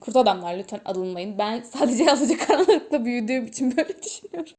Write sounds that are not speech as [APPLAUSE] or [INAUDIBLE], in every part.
Kurt adamlar lütfen alınmayın. Ben sadece [LAUGHS] alacakaranlıkla büyüdüğüm için böyle düşünüyorum.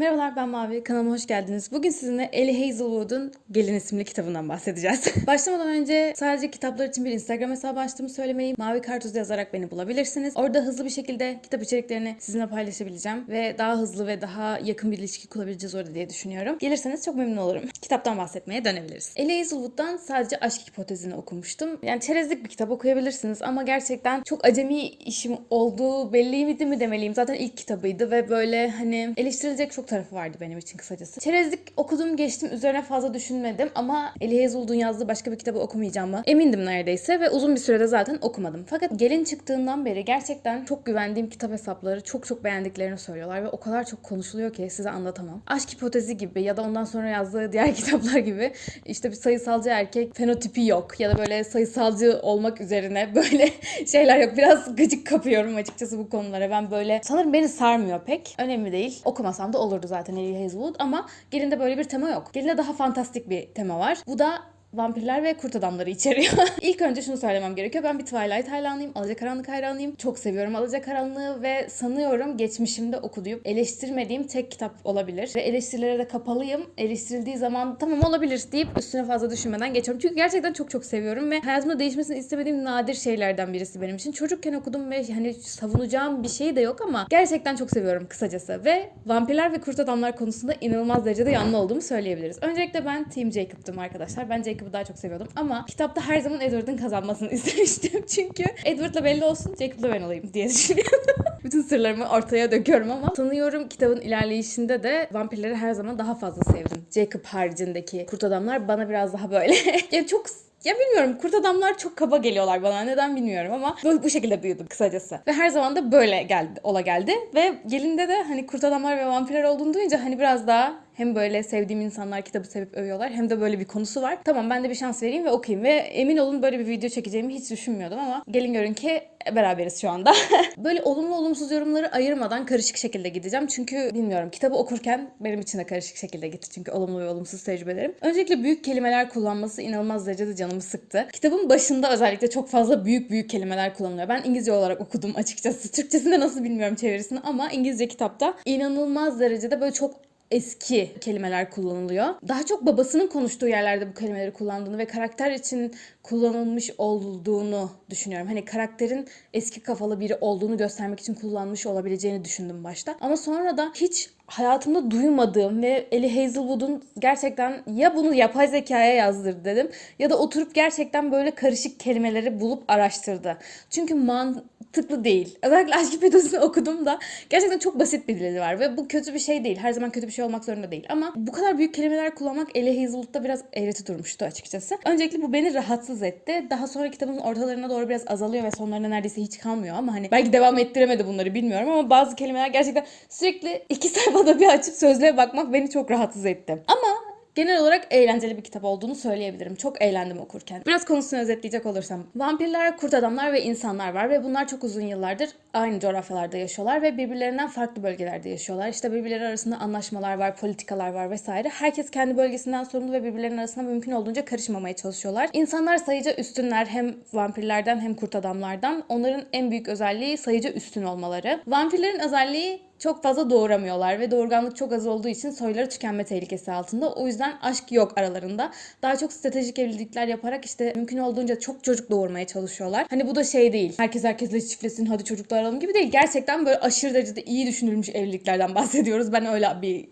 Merhabalar ben Mavi, kanalıma hoş geldiniz. Bugün sizinle Ellie Hazelwood'un Gelin isimli kitabından bahsedeceğiz. [LAUGHS] Başlamadan önce sadece kitaplar için bir Instagram hesabı açtığımı söylemeyi, Mavi Kartuz yazarak beni bulabilirsiniz. Orada hızlı bir şekilde kitap içeriklerini sizinle paylaşabileceğim ve daha hızlı ve daha yakın bir ilişki kurabileceğiz orada diye düşünüyorum. Gelirseniz çok memnun olurum. Kitaptan bahsetmeye dönebiliriz. Ellie Hazelwood'dan sadece aşk hipotezini okumuştum. Yani çerezlik bir kitap okuyabilirsiniz ama gerçekten çok acemi işim olduğu belliydi mi demeliyim. Zaten ilk kitabıydı ve böyle hani eleştirilecek çok tarafı vardı benim için kısacası. Çerezlik okudum geçtim üzerine fazla düşünmedim ama Ellie Hazelwood'un yazdığı başka bir kitabı okumayacağıma emindim neredeyse ve uzun bir sürede zaten okumadım. Fakat Gelin çıktığından beri gerçekten çok güvendiğim kitap hesapları çok çok beğendiklerini söylüyorlar ve o kadar çok konuşuluyor ki size anlatamam. Aşk hipotezi gibi ya da ondan sonra yazdığı diğer [LAUGHS] kitaplar gibi işte bir sayısalcı erkek fenotipi yok ya da böyle sayısalcı olmak üzerine [LAUGHS] böyle şeyler yok. Biraz gıcık kapıyorum açıkçası bu konulara. Ben böyle sanırım beni sarmıyor pek. Önemli değil. Okumasam da zaten Ellie Hazelwood ama Gelin'de böyle bir tema yok. Gelin'de daha fantastik bir tema var. Bu da vampirler ve kurt adamları içeriyor. [LAUGHS] İlk önce şunu söylemem gerekiyor. Ben bir Twilight hayranıyım. Alacakaranlık hayranıyım. Çok seviyorum Alacakaranlığı ve sanıyorum geçmişimde okuduğum, eleştirmediğim tek kitap olabilir. Ve eleştirilere de kapalıyım. Eleştirildiği zaman tamam olabilir deyip üstüne fazla düşünmeden geçiyorum. Çünkü gerçekten çok çok seviyorum ve hayatımda değişmesini istemediğim nadir şeylerden birisi benim için. Çocukken okudum ve hani savunacağım bir şey de yok ama gerçekten çok seviyorum kısacası. Ve vampirler ve kurt adamlar konusunda inanılmaz derecede yanlı olduğumu söyleyebiliriz. Öncelikle ben Team Jacob'tım arkadaşlar. Ben Jacob'u daha çok seviyordum ama kitapta her zaman Edward'ın kazanmasını [LAUGHS] istemiştim. Çünkü Edward'la belli olsun Jacob'la ben olayım diye düşünüyorum. [LAUGHS] Bütün sırlarımı ortaya döküyorum ama sanıyorum kitabın ilerleyişinde de vampirleri her zaman daha fazla sevdim. Jacob haricindeki kurt adamlar bana biraz daha böyle [LAUGHS] yani çok ya bilmiyorum kurt adamlar çok kaba geliyorlar bana neden bilmiyorum ama bu, bu şekilde büyüdüm kısacası. Ve her zaman da böyle geldi, ola geldi. Ve gelinde de hani kurt adamlar ve vampirler olduğunu duyunca hani biraz daha hem böyle sevdiğim insanlar kitabı sevip övüyorlar hem de böyle bir konusu var. Tamam ben de bir şans vereyim ve okuyayım ve emin olun böyle bir video çekeceğimi hiç düşünmüyordum ama gelin görün ki beraberiz şu anda. [LAUGHS] böyle olumlu olumsuz yorumları ayırmadan karışık şekilde gideceğim. Çünkü bilmiyorum kitabı okurken benim için de karışık şekilde gitti çünkü olumlu ve olumsuz tecrübelerim. Öncelikle büyük kelimeler kullanması inanılmaz derecede canımı sıktı. Kitabın başında özellikle çok fazla büyük büyük kelimeler kullanılıyor. Ben İngilizce olarak okudum açıkçası. Türkçesinde nasıl bilmiyorum çevirisini ama İngilizce kitapta inanılmaz derecede böyle çok eski kelimeler kullanılıyor. Daha çok babasının konuştuğu yerlerde bu kelimeleri kullandığını ve karakter için kullanılmış olduğunu düşünüyorum. Hani karakterin eski kafalı biri olduğunu göstermek için kullanmış olabileceğini düşündüm başta. Ama sonra da hiç hayatımda duymadığım ve Ellie Hazelwood'un gerçekten ya bunu yapay zekaya yazdır dedim ya da oturup gerçekten böyle karışık kelimeleri bulup araştırdı. Çünkü mantıklı değil. Özellikle aşk hipotezini [LAUGHS] okudum da gerçekten çok basit bir dili var ve bu kötü bir şey değil. Her zaman kötü bir şey olmak zorunda değil. Ama bu kadar büyük kelimeler kullanmak Ellie Hazelwood'da biraz eğreti durmuştu açıkçası. Öncelikle bu beni rahatsız etti. Daha sonra kitabın ortalarına doğru biraz azalıyor ve sonlarına neredeyse hiç kalmıyor ama hani belki devam ettiremedi bunları bilmiyorum ama bazı kelimeler gerçekten sürekli iki sayfada bir açıp sözlüğe bakmak beni çok rahatsız etti. Ama genel olarak eğlenceli bir kitap olduğunu söyleyebilirim. Çok eğlendim okurken. Biraz konusunu özetleyecek olursam. Vampirler, kurt adamlar ve insanlar var ve bunlar çok uzun yıllardır aynı coğrafyalarda yaşıyorlar ve birbirlerinden farklı bölgelerde yaşıyorlar. İşte birbirleri arasında anlaşmalar var, politikalar var vesaire. Herkes kendi bölgesinden sorumlu ve birbirlerinin arasında mümkün olduğunca karışmamaya çalışıyorlar. İnsanlar sayıca üstünler hem vampirlerden hem kurt adamlardan. Onların en büyük özelliği sayıca üstün olmaları. Vampirlerin özelliği çok fazla doğuramıyorlar ve doğurganlık çok az olduğu için soyları tükenme tehlikesi altında. O yüzden aşk yok aralarında. Daha çok stratejik evlilikler yaparak işte mümkün olduğunca çok çocuk doğurmaya çalışıyorlar. Hani bu da şey değil. Herkes herkesle çiftlesin hadi çocuklar alalım gibi değil. Gerçekten böyle aşırı derecede iyi düşünülmüş evliliklerden [LAUGHS] bahsediyoruz. Ben öyle bir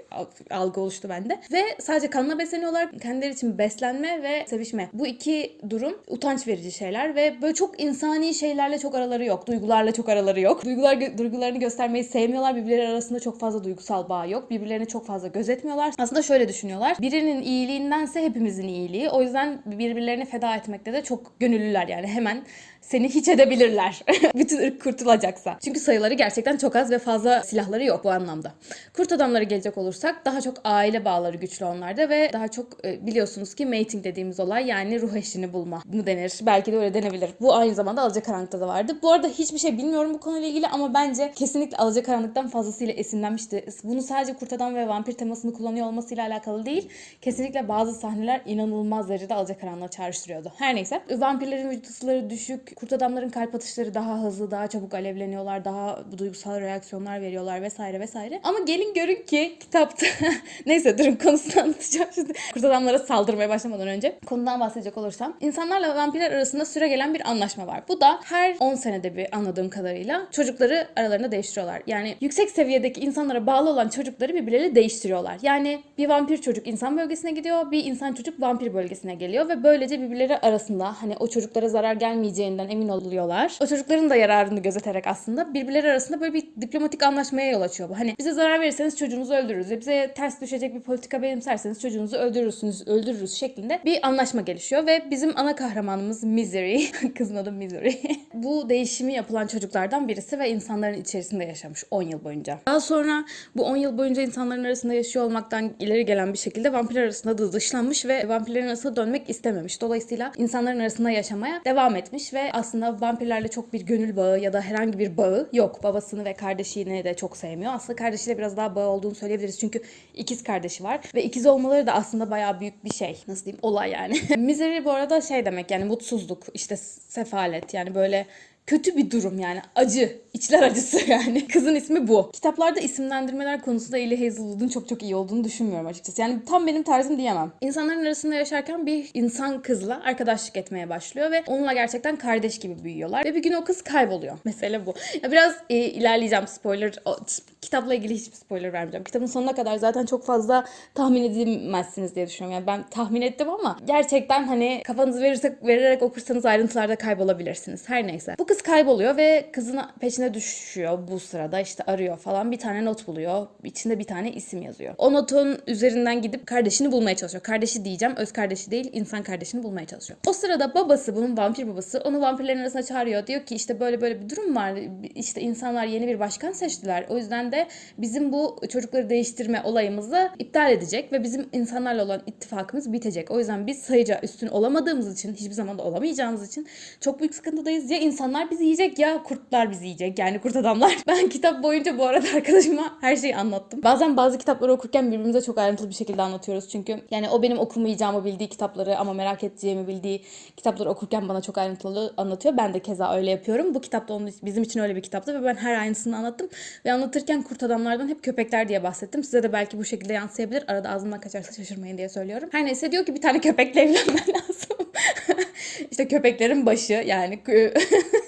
algı oluştu bende. Ve sadece kanla besleniyorlar. Kendileri için beslenme ve sevişme. Bu iki durum utanç verici şeyler ve böyle çok insani şeylerle çok araları yok. Duygularla çok araları yok. Duygular duygularını göstermeyi sevmiyorlar. Birbirleri arasında çok fazla duygusal bağ yok. Birbirlerini çok fazla gözetmiyorlar. Aslında şöyle düşünüyorlar. Birinin iyiliğindense hepimizin iyiliği. O yüzden birbirlerini feda etmekte de çok gönüllüler yani hemen seni hiç edebilirler. [LAUGHS] Bütün ırk kurtulacaksa. Çünkü sayıları gerçekten çok az ve fazla silahları yok bu anlamda. Kurt adamlara gelecek olursak daha çok aile bağları güçlü onlarda ve daha çok e, biliyorsunuz ki mating dediğimiz olay yani ruh eşini bulma mı denir. Belki de öyle denebilir. Bu aynı zamanda Alacakaranlık'ta da vardı. Bu arada hiçbir şey bilmiyorum bu konuyla ilgili ama bence kesinlikle Alacakaranlık'tan fazla fazlasıyla esinlenmişti. Bunu sadece kurt adam ve vampir temasını kullanıyor olmasıyla alakalı değil. Kesinlikle bazı sahneler inanılmaz derecede alacakaranlığa çağrıştırıyordu. Her neyse. Vampirlerin vücut ısıları düşük, kurt adamların kalp atışları daha hızlı, daha çabuk alevleniyorlar, daha duygusal reaksiyonlar veriyorlar vesaire vesaire. Ama gelin görün ki kitapta [LAUGHS] neyse durun konusunu anlatacağım şimdi. Kurt adamlara saldırmaya başlamadan önce konudan bahsedecek olursam. insanlarla vampirler arasında süre gelen bir anlaşma var. Bu da her 10 senede bir anladığım kadarıyla çocukları aralarında değiştiriyorlar. Yani yüksek seviyedeki insanlara bağlı olan çocukları birbirleriyle değiştiriyorlar. Yani bir vampir çocuk insan bölgesine gidiyor, bir insan çocuk vampir bölgesine geliyor ve böylece birbirleri arasında hani o çocuklara zarar gelmeyeceğinden emin oluyorlar. O çocukların da yararını gözeterek aslında birbirleri arasında böyle bir diplomatik anlaşmaya yol açıyor bu. Hani bize zarar verirseniz çocuğunuzu öldürürüz. Bize ters düşecek bir politika benimserseniz çocuğunuzu öldürürsünüz, öldürürüz şeklinde bir anlaşma gelişiyor ve bizim ana kahramanımız Misery, [LAUGHS] kızın adı Misery. [LAUGHS] bu değişimi yapılan çocuklardan birisi ve insanların içerisinde yaşamış 10 yıl boyunca. Daha sonra bu 10 yıl boyunca insanların arasında yaşıyor olmaktan ileri gelen bir şekilde vampirler arasında da dışlanmış ve vampirlerin arasına dönmek istememiş. Dolayısıyla insanların arasında yaşamaya devam etmiş ve aslında vampirlerle çok bir gönül bağı ya da herhangi bir bağı yok. Babasını ve kardeşini de çok sevmiyor. Aslında kardeşiyle biraz daha bağı olduğunu söyleyebiliriz. Çünkü ikiz kardeşi var ve ikiz olmaları da aslında bayağı büyük bir şey. Nasıl diyeyim? Olay yani. [LAUGHS] Misery bu arada şey demek yani mutsuzluk, işte sefalet yani böyle kötü bir durum yani acı içler acısı [LAUGHS] yani. Kızın ismi bu. Kitaplarda isimlendirmeler konusunda Eli Hazelwood'un çok çok iyi olduğunu düşünmüyorum açıkçası. Yani tam benim tarzım diyemem. İnsanların arasında yaşarken bir insan kızla arkadaşlık etmeye başlıyor ve onunla gerçekten kardeş gibi büyüyorlar ve bir gün o kız kayboluyor. [LAUGHS] Mesele bu. Ya biraz e, ilerleyeceğim. Spoiler o, kitapla ilgili hiçbir spoiler vermeyeceğim. Kitabın sonuna kadar zaten çok fazla tahmin edilmezsiniz diye düşünüyorum. Yani ben tahmin ettim ama gerçekten hani kafanızı verirsek vererek okursanız ayrıntılarda kaybolabilirsiniz. Her neyse. Bu kız kayboluyor ve kızın peşine düşüyor bu sırada işte arıyor falan bir tane not buluyor. İçinde bir tane isim yazıyor. O notun üzerinden gidip kardeşini bulmaya çalışıyor. Kardeşi diyeceğim öz kardeşi değil insan kardeşini bulmaya çalışıyor. O sırada babası bunun vampir babası onu vampirlerin arasına çağırıyor. Diyor ki işte böyle böyle bir durum var. İşte insanlar yeni bir başkan seçtiler. O yüzden de bizim bu çocukları değiştirme olayımızı iptal edecek ve bizim insanlarla olan ittifakımız bitecek. O yüzden biz sayıca üstün olamadığımız için hiçbir zaman da olamayacağımız için çok büyük sıkıntıdayız. Ya insanlar bizi yiyecek ya kurtlar bizi yiyecek. Yani kurt adamlar. [LAUGHS] Ben kitap boyunca bu arada arkadaşıma her şeyi anlattım. Bazen bazı kitapları okurken birbirimize çok ayrıntılı bir şekilde anlatıyoruz. Çünkü yani o benim okumayacağımı bildiği kitapları ama merak edeceğimi bildiği kitapları okurken bana çok ayrıntılı anlatıyor. Ben de keza öyle yapıyorum. Bu kitap da onun, bizim için öyle bir kitaptı ve ben her aynısını anlattım. Ve anlatırken kurt adamlardan hep köpekler diye bahsettim. Size de belki bu şekilde yansıyabilir. Arada ağzımdan kaçarsa şaşırmayın diye söylüyorum. Her neyse diyor ki bir tane köpekle evlenmen [LAUGHS] lazım. işte köpeklerin başı yani [LAUGHS]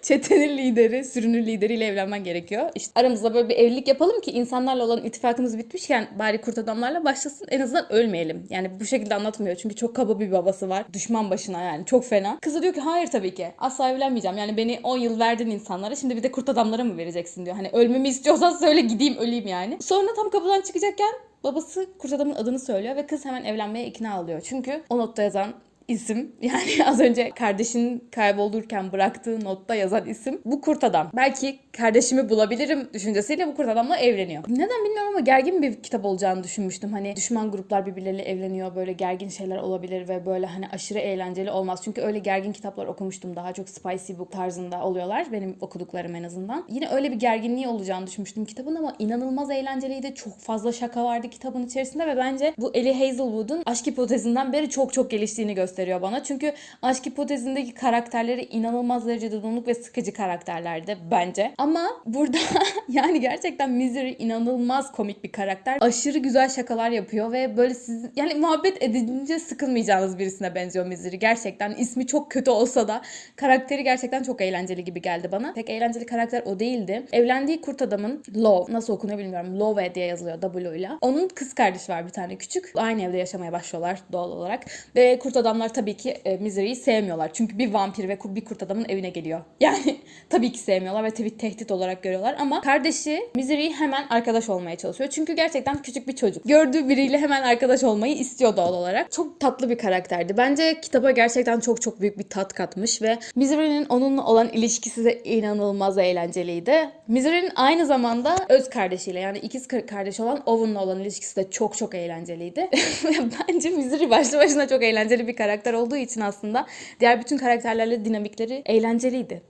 [LAUGHS] çetenin lideri, sürünün lideriyle evlenmen gerekiyor. İşte aramızda böyle bir evlilik yapalım ki insanlarla olan ittifakımız bitmişken bari kurt adamlarla başlasın. En azından ölmeyelim. Yani bu şekilde anlatmıyor. Çünkü çok kaba bir babası var. Düşman başına yani. Çok fena. Kızı diyor ki hayır tabii ki. Asla evlenmeyeceğim. Yani beni 10 yıl verdin insanlara. Şimdi bir de kurt adamlara mı vereceksin diyor. Hani ölmemi istiyorsan söyle gideyim öleyim yani. Sonra tam kapıdan çıkacakken babası kurt adamın adını söylüyor ve kız hemen evlenmeye ikna oluyor. Çünkü o notta yazan isim. [LAUGHS] Yani az önce kardeşinin kayboldurken bıraktığı notta yazan isim. Bu kurt adam. Belki kardeşimi bulabilirim düşüncesiyle bu kurt adamla evleniyor. Neden bilmiyorum ama gergin bir kitap olacağını düşünmüştüm. Hani düşman gruplar birbirleriyle evleniyor. Böyle gergin şeyler olabilir ve böyle hani aşırı eğlenceli olmaz. Çünkü öyle gergin kitaplar okumuştum. Daha çok spicy book tarzında oluyorlar. Benim okuduklarım en azından. Yine öyle bir gerginliği olacağını düşünmüştüm kitabın ama inanılmaz eğlenceliydi. Çok fazla şaka vardı kitabın içerisinde ve bence bu Ellie Hazelwood'un aşk hipotezinden beri çok çok geliştiğini gösteriyor bana. Çünkü aşk hipotezindeki karakterleri inanılmaz derecede donuk ve sıkıcı karakterlerdi bence. Ama burada [LAUGHS] yani gerçekten Misery inanılmaz komik bir karakter. Aşırı güzel şakalar yapıyor ve böyle siz yani muhabbet edince sıkılmayacağınız birisine benziyor Misery. Gerçekten ismi çok kötü olsa da karakteri gerçekten çok eğlenceli gibi geldi bana. Tek eğlenceli karakter o değildi. Evlendiği kurt adamın Love nasıl okunuyor bilmiyorum. Love diye yazılıyor W ile. Onun kız kardeşi var bir tane küçük. Aynı evde yaşamaya başlıyorlar doğal olarak. Ve kurt adamlar tabii ki e, Misery'yi sevmiyorlar. Çünkü bir vampir ve bir kurt adamın evine geliyor. [LAUGHS] Yani tabii ki sevmiyorlar ve tabii tehdit olarak görüyorlar ama kardeşi Misery'yi hemen arkadaş olmaya çalışıyor. Çünkü gerçekten küçük bir çocuk. Gördüğü biriyle hemen arkadaş olmayı istiyor doğal olarak. Çok tatlı bir karakterdi. Bence kitaba gerçekten çok çok büyük bir tat katmış ve Misery'nin onunla olan ilişkisi de inanılmaz eğlenceliydi. Misery'nin aynı zamanda öz kardeşiyle yani ikiz kardeş olan Owen'la olan ilişkisi de çok çok eğlenceliydi. [LAUGHS] Bence Misery başlı başına çok eğlenceli bir karakter olduğu için aslında diğer bütün karakterlerle dinamikleri eğlenceliydi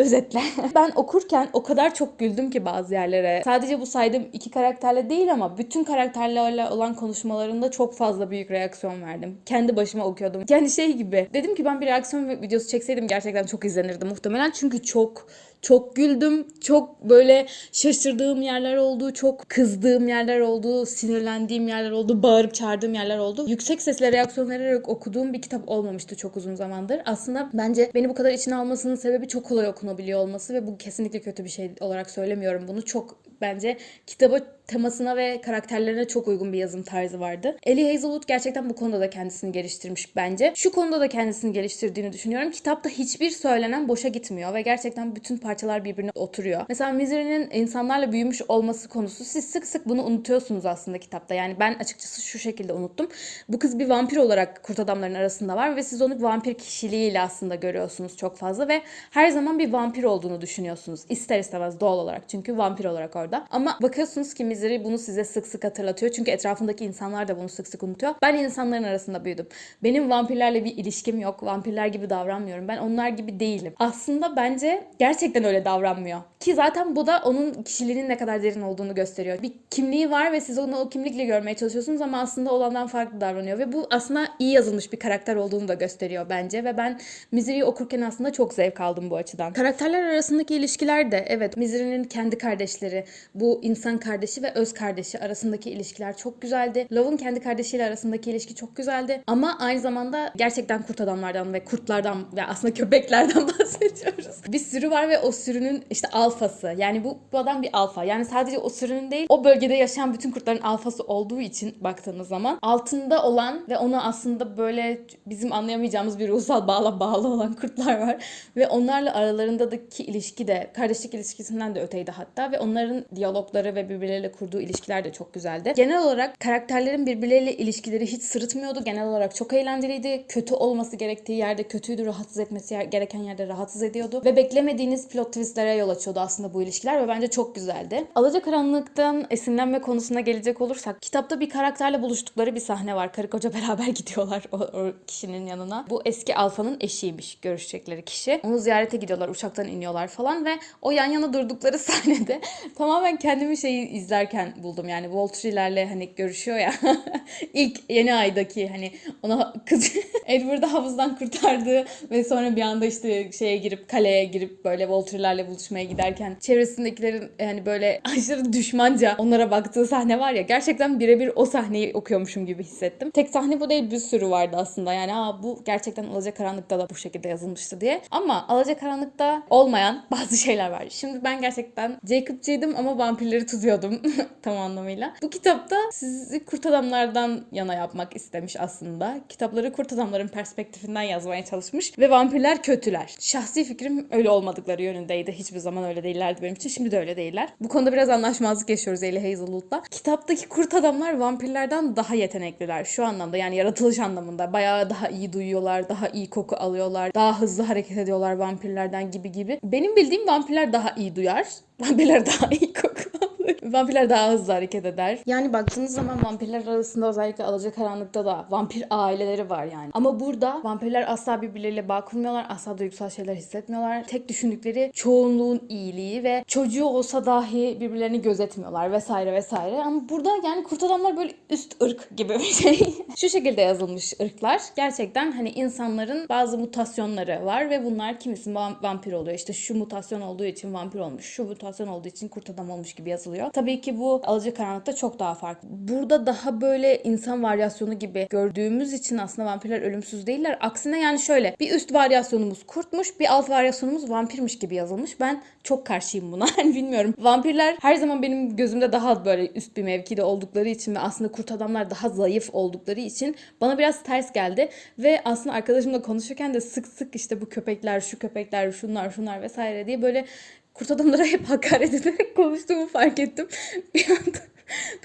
Özetle. [LAUGHS] ben okurken o kadar çok güldüm ki bazı yerlere. Sadece bu saydığım iki karakterle değil ama bütün karakterlerle olan konuşmalarında çok fazla büyük reaksiyon verdim. Kendi başıma okuyordum. Yani şey gibi. Dedim ki ben bir reaksiyon videosu çekseydim gerçekten çok izlenirdi muhtemelen. Çünkü çok çok güldüm. Çok böyle şaşırdığım yerler oldu. Çok kızdığım yerler oldu. Sinirlendiğim yerler oldu. Bağırıp çağırdığım yerler oldu. Yüksek sesle reaksiyon vererek okuduğum bir kitap olmamıştı çok uzun zamandır. Aslında bence beni bu kadar içine almasının sebebi çok kolay okunabiliyor olması ve bu kesinlikle kötü bir şey olarak söylemiyorum bunu. Çok bence kitaba temasına ve karakterlerine çok uygun bir yazım tarzı vardı. Ellie Hazelwood gerçekten bu konuda da kendisini geliştirmiş bence. Şu konuda da kendisini geliştirdiğini düşünüyorum. Kitapta hiçbir söylenen boşa gitmiyor ve gerçekten bütün parçalar birbirine oturuyor. Mesela Misery'nin insanlarla büyümüş olması konusu siz sık sık bunu unutuyorsunuz aslında kitapta. Yani ben açıkçası şu şekilde unuttum. Bu kız bir vampir olarak kurt adamların arasında var ve siz onu vampir kişiliğiyle aslında görüyorsunuz çok fazla ve her zaman bir vampir olduğunu düşünüyorsunuz. İster istemez doğal olarak çünkü vampir olarak orada. Ama bakıyorsunuz ki Misery bunu size sık sık hatırlatıyor. Çünkü etrafındaki insanlar da bunu sık sık unutuyor. Ben insanların arasında büyüdüm. Benim vampirlerle bir ilişkim yok. Vampirler gibi davranmıyorum. Ben onlar gibi değilim. Aslında bence gerçekten öyle davranmıyor. Ki zaten bu da onun kişiliğinin ne kadar derin olduğunu gösteriyor. Bir kimliği var ve siz onu o kimlikle görmeye çalışıyorsunuz ama aslında olandan farklı davranıyor. Ve bu aslında iyi yazılmış bir karakter olduğunu da gösteriyor bence. Ve ben Misery'i okurken aslında çok zevk aldım bu açıdan. Karakterler arasındaki ilişkiler de evet Misery'nin kendi kardeşleri, bu insan kardeşi ve öz kardeşi arasındaki ilişkiler çok güzeldi. Love'un kendi kardeşiyle arasındaki ilişki çok güzeldi. Ama aynı zamanda gerçekten kurt adamlardan ve kurtlardan ve aslında köpeklerden [LAUGHS] bahsediyoruz. Bir sürü var ve o sürünün işte alfası. Yani bu, bu adam bir alfa. Yani sadece o sürünün değil o bölgede yaşayan bütün kurtların alfası olduğu için baktığınız zaman altında olan ve onu aslında böyle bizim anlayamayacağımız bir ruhsal bağla bağlı olan kurtlar var. Ve onlarla aralarındaki ilişki de kardeşlik ilişkisinden de öteydi hatta ve onların diyalogları ve birbirleriyle kurduğu ilişkiler de çok güzeldi. Genel olarak karakterlerin birbirleriyle ilişkileri hiç sırıtmıyordu. Genel olarak çok eğlenceliydi. Kötü olması gerektiği yerde kötüydü. Rahatsız etmesi gereken yerde rahatsız ediyordu. Ve beklemediğiniz plot twistlere yol açıyordu aslında bu ilişkiler ve bence çok güzeldi. Alacakaranlık'tan esinlenme konusuna gelecek olursak kitapta bir karakterle buluştukları bir sahne var. Karı koca [LAUGHS] beraber gidiyorlar o, o kişinin yanına. Bu eski Alfa'nın eşiymiş görüşecekleri kişi. Onu ziyarete gidiyorlar. Uçaktan iniyorlar falan ve o yan yana durdukları [LAUGHS] sahnede tamamen kendimi şeyi izlerken buldum. Yani Volturi'lerle hani görüşüyor ya. [LAUGHS] ilk yeni aydaki hani ona kız [LAUGHS] Edward'ı havuzdan kurtardığı ve sonra bir anda işte şeye girip kaleye girip böyle Volturi'lerle buluşmaya giderken çevresindekilerin yani böyle [LAUGHS] aşırı düşmanca onlara baktığı sahne var ya gerçekten birebir o sahneyi okuyormuşum gibi hissettim. Tek sahne bu değil bir sürü vardı aslında. Yani aa bu gerçekten Alacakaranlık'ta da bu şekilde yazılmıştı diye. Ama Alacakaranlık'ta olmayan bazı şeyler var. Şimdi ben gerçekten Jacob'cıydım ama vampirleri tutuyordum [LAUGHS] tam anlamıyla. Bu kitapta sizi kurt adamlardan yana yapmak istemiş aslında. Kitapları kurt adamların perspektifinden yazmaya çalışmış ve vampirler kötüler. Şahsi fikrim öyle olmadıkları yönündeydi. Hiçbir zaman öyle değillerdi benim için. Şimdi de öyle değiller. Bu konuda biraz anlaşmazlık yaşıyoruz Ellie Hazelwood'la. Kitaptaki kurt adamlar vampirlerden daha yetenekliler. Şu anlamda yani yaratılış anlamında. Bayağı daha iyi duyuyorlar, daha iyi koku alıyorlar, daha hızlı hareket ediyorlar vampirlerden gibi gibi. Benim bildiğim vampirler daha iyi duyar. [LAUGHS] Vampirler daha iyi koku. [LAUGHS] Vampirler daha hızlı hareket eder. Yani baktığınız zaman vampirler arasında özellikle Alacakaranlık'ta da vampir aileleri var yani. Ama burada vampirler asla birbirleriyle bağ kurmuyorlar. Asla duygusal şeyler hissetmiyorlar. Tek düşündükleri çoğunluğun iyiliği ve çocuğu olsa dahi birbirlerini gözetmiyorlar vesaire vesaire. Ama burada yani kurt adamlar böyle üst ırk gibi bir şey. [LAUGHS] Şu şekilde yazılmış ırklar. Gerçekten hani insanların bazı mutasyonları var ve bunlar kimisi vam- vampir oluyor. İşte şu mutasyon olduğu için vampir olmuş. Şu mutasyon olduğu için kurt adam olmuş gibi yazılıyor. Tabii ki bu Alacakaranlık'ta çok daha farklı. Burada daha böyle insan varyasyonu gibi gördüğümüz için aslında vampirler ölümsüz değiller. Aksine yani şöyle bir üst varyasyonumuz kurtmuş, bir alt varyasyonumuz vampirmiş gibi yazılmış. Ben çok karşıyım buna. [LAUGHS] Hani bilmiyorum. Vampirler her zaman benim gözümde daha böyle üst bir mevkide oldukları için ve aslında kurt adamlar daha zayıf oldukları için bana biraz ters geldi. Ve aslında arkadaşımla konuşurken de sık sık işte bu köpekler, şu köpekler, şunlar, şunlar vesaire diye böyle kurt adamlara hep hakaret ederek [LAUGHS] konuştuğumu fark ettim. [LAUGHS] Bir anda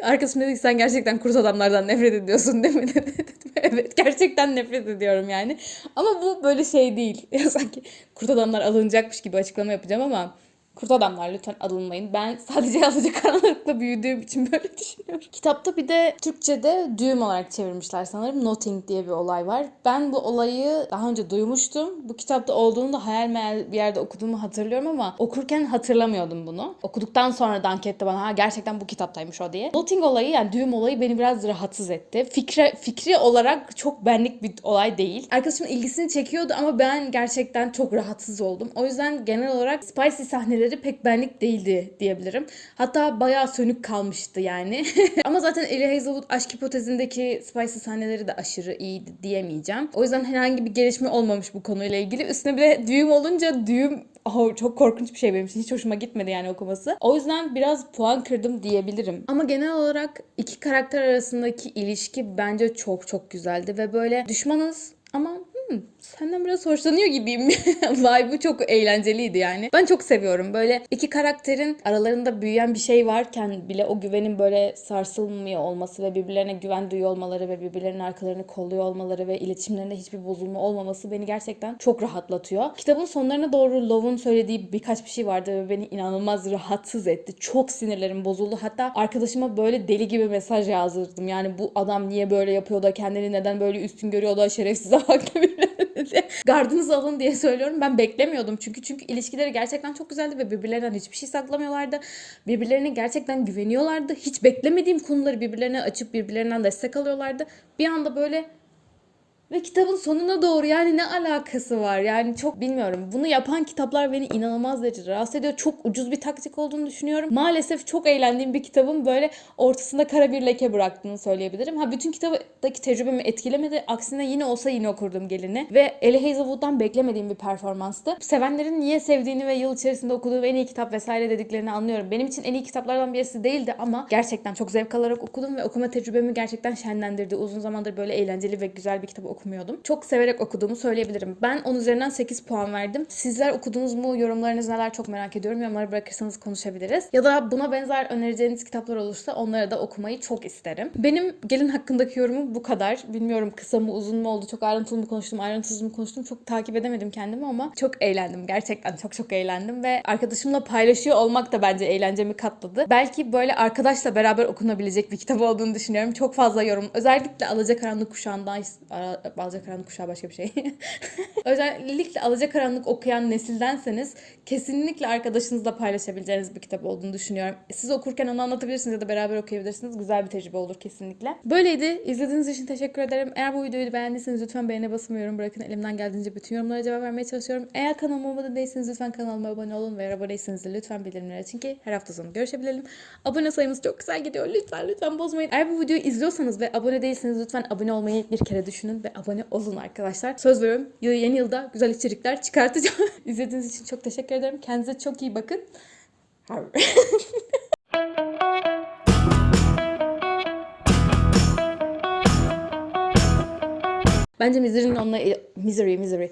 Arkadaşım dedi sen gerçekten kurt adamlardan nefret ediyorsun değil mi [LAUGHS] dedi. Dedim, evet gerçekten nefret ediyorum yani. Ama bu böyle şey değil. Ya sanki kurt adamlar alınacakmış gibi açıklama yapacağım ama Kurt adamlar lütfen alınmayın. Ben [LAUGHS] sadece alacakaranlıkla büyüdüğüm için böyle [LAUGHS] düşünüyorum. Kitapta bir de Türkçe'de düğüm olarak çevirmişler sanırım. Notting diye bir olay var. Ben bu olayı daha önce duymuştum. Bu kitapta olduğunu da hayal meyal bir yerde okuduğumu hatırlıyorum ama okurken hatırlamıyordum bunu. Okuduktan sonra dank etti bana ha gerçekten bu kitaptaymış o diye. Notting olayı yani düğüm olayı beni biraz rahatsız etti. Fikre, fikri olarak çok benlik bir olay değil. Arkadaşımın ilgisini çekiyordu ama ben gerçekten çok rahatsız oldum. O yüzden genel olarak spicy sahneleri pek benlik değildi diyebilirim. Hatta bayağı sönük kalmıştı yani. [LAUGHS] ama zaten Ellie Hazelwood aşk hipotezindeki spicy sahneleri de aşırı iyiydi diyemeyeceğim. O yüzden herhangi bir gelişme olmamış bu konuyla ilgili. Üstüne bir de düğüm olunca düğüm Oh, çok korkunç bir şey benim için. Hiç hoşuma gitmedi yani okuması. O yüzden biraz puan kırdım diyebilirim. Ama genel olarak iki karakter arasındaki ilişki bence çok çok güzeldi. Ve böyle düşmanız ama hmm, senden biraz hoşlanıyor gibiyim. [LAUGHS] Vibe'ı çok eğlenceliydi yani. Ben çok seviyorum. Böyle iki karakterin aralarında büyüyen bir şey varken bile o güvenin böyle sarsılmıyor olması ve birbirlerine güven duyuyor olmaları ve birbirlerinin arkalarını kolluyor olmaları ve iletişimlerinde hiçbir bozulma olmaması beni gerçekten çok rahatlatıyor. Kitabın sonlarına doğru Love'un söylediği birkaç bir şey vardı ve beni inanılmaz rahatsız etti. Çok sinirlerim bozuldu. Hatta arkadaşıma böyle deli gibi mesaj yazdırdım. Yani bu adam niye böyle yapıyor da kendini neden böyle üstün görüyor da şerefsize [LAUGHS] bak da dedi. [LAUGHS] Gardınızı alın diye söylüyorum. Ben beklemiyordum çünkü çünkü ilişkileri gerçekten çok güzeldi ve birbirlerinden hiçbir şey saklamıyorlardı. Birbirlerine gerçekten güveniyorlardı. Hiç beklemediğim konuları birbirlerine açıp birbirlerinden destek alıyorlardı. Bir anda böyle ve kitabın sonuna doğru yani ne alakası var? Yani çok bilmiyorum. Bunu yapan kitaplar beni inanılmaz derecede rahatsız ediyor. Çok ucuz bir taktik olduğunu düşünüyorum. Maalesef çok eğlendiğim bir kitabın böyle ortasında kara bir leke bıraktığını söyleyebilirim. Ha bütün kitabdaki tecrübemi etkilemedi. Aksine yine olsa yine okurdum gelini. Ve Ellie Hazelwood'dan beklemediğim bir performanstı. Sevenlerin niye sevdiğini ve yıl içerisinde okuduğu en iyi kitap vesaire dediklerini anlıyorum. Benim için en iyi kitaplardan birisi değildi ama gerçekten çok zevk alarak okudum ve okuma tecrübemi gerçekten şenlendirdi. Uzun zamandır böyle eğlenceli ve güzel bir kitap okumuyordum. Çok severek okuduğumu söyleyebilirim. Ben 10 üzerinden 8 puan verdim. Sizler okudunuz mu? Yorumlarınız neler çok merak ediyorum. Yorumlara bırakırsanız konuşabiliriz. Ya da buna benzer önereceğiniz kitaplar olursa onları da okumayı çok isterim. Benim gelin hakkındaki yorumum bu kadar. Bilmiyorum kısa mı uzun mu oldu? Çok ayrıntılı mı konuştum, ayrıntısız mı konuştum? Çok takip edemedim kendimi ama çok eğlendim. Gerçekten çok çok eğlendim ve arkadaşımla paylaşıyor olmak da bence eğlencemi katladı. Belki böyle arkadaşla beraber okunabilecek bir kitap olduğunu düşünüyorum. Çok fazla yorum. Özellikle Alacakaranlık kuşağından Ara- Alacakaranlık kuşağı başka bir şey. [LAUGHS] Özellikle Alacakaranlık okuyan nesildenseniz kesinlikle arkadaşınızla paylaşabileceğiniz bir kitap olduğunu düşünüyorum. Siz okurken onu anlatabilirsiniz ya da beraber okuyabilirsiniz. Güzel bir tecrübe olur kesinlikle. Böyleydi. İzlediğiniz için teşekkür ederim. Eğer bu videoyu beğendiyseniz lütfen beğene basın yorum bırakın. Elimden geldiğince bütün yorumlara cevap vermeye çalışıyorum. Eğer kanalıma abone değilseniz lütfen kanalıma abone olun ve eğer aboneyseniz de lütfen bildirimleri açın ki her hafta sonu görüşebilelim. Abone sayımız çok güzel gidiyor. Lütfen lütfen bozmayın. Eğer bu videoyu izliyorsanız ve abone değilseniz lütfen abone olmayı bir kere düşünün ve abone olun arkadaşlar. Söz veriyorum yeni yılda güzel içerikler çıkartacağım. [LAUGHS] İzlediğiniz için çok teşekkür ederim. Kendinize çok iyi bakın. [LAUGHS] Bence Misery'nin onunla... Misery, Misery.